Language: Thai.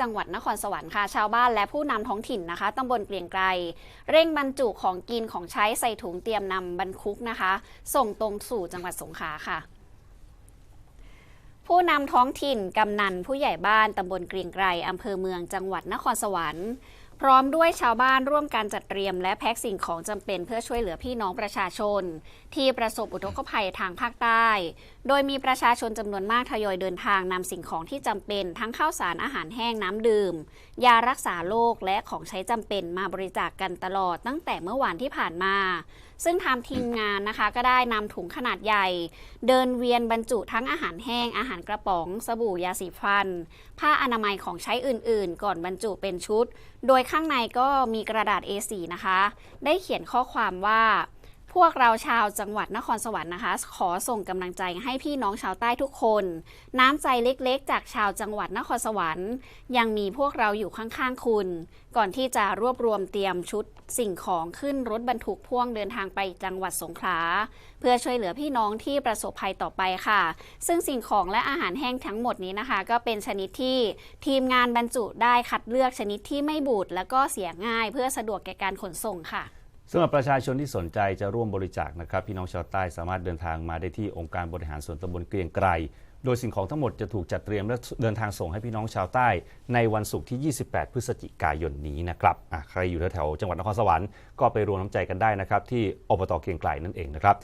จังหวัดนครสวรรค์ค่ะ ชาวบ้านและผู้นำท้องถิ่นนะคะตำบลเกลียงไกรเร่งบรรจุของกินของใช้ใส่ถุงเตรียมนำบรรคุกนะคะ ส่งตรงสู่จังหวัดสงขลาค่ะผู้นำท้องถิ่น กำนัน ผู้ใหญ่บ้าน ตำบลเกรียงไกรอำเภอเมือง จังหวัดนครสวรรค์ พร้อมด้วยชาวบ้านร่วมการจัดเตรียม และแพ็คสิ่งของจำเป็นเพื่อช่วยเหลือพี่น้องประชาชน ที่ประสบอุทกภัยทางภาคใต้ โดยมีประชาชนจำนวนมากทยอยเดินทางนำสิ่งของที่จำเป็น ทั้งข้าวสารอาหารแห้งน้ำดื่ม ยารักษาโรคและของใช้จำเป็นมาบริจาคกกันตลอดตั้งแต่เมื่อวานที่ผ่านมา ซึ่งทางทีมงานนะคะก็ได้นำถุงขนาดใหญ่ เดินเวียนบรรจุทั้งอาหารแห้ง อาหารกระป๋อง สบู่ยาสีฟัน ผ้าอนามัยของใช้อื่น ๆ ก่อนบรรจุเป็นชุด โดยข้างในก็มีกระดาษ A4 นะคะ ได้เขียนข้อความว่า พวกเราชาวจังหวัดนครสวรรค์นะคะ ขอส่งกำลังใจให้พี่น้องชาวใต้ทุกคน น้ำใจเล็กๆ จากชาวจังหวัดนครสวรรค์ ยังมีพวกเราอยู่ข้างๆคุณ ก่อนที่จะรวบรวมเตรียมชุดสิ่งของขึ้นรถบรรทุกพ่วงเดินทางไปจังหวัดสงขลาเพื่อช่วยเหลือพี่น้องที่ประสบภัยต่อไปค่ะ ซึ่งสิ่งของและอาหารแห้งทั้งหมดนี้นะคะ ก็เป็นชนิดที่ทีมงานบรรจุได้คัดเลือกชนิดที่ไม่บูด แล้วก็เสียง่าย เพื่อสะดวกแก่การขนส่งค่ะ สำหรับประชาชนที่สนใจจะร่วมบริจาคนะครับ พี่น้องชาวใต้สามารถเดินทางมาได้ที่องค์การบริหารส่วนตำบลเกรียงไกรโดยสิ่งของทั้งหมดจะถูกจัดเตรียมและเดินทางส่งให้พี่น้องชาวใต้ ในวันศุกร์ที่ 28 พฤศจิกายนนี้นะครับใครอยู่แถวๆจังหวัดนครสวรรค์ก็ไปรวมน้ำใจกันได้นะครับที่อบตเกรียงไกรนั่นเองนะครับ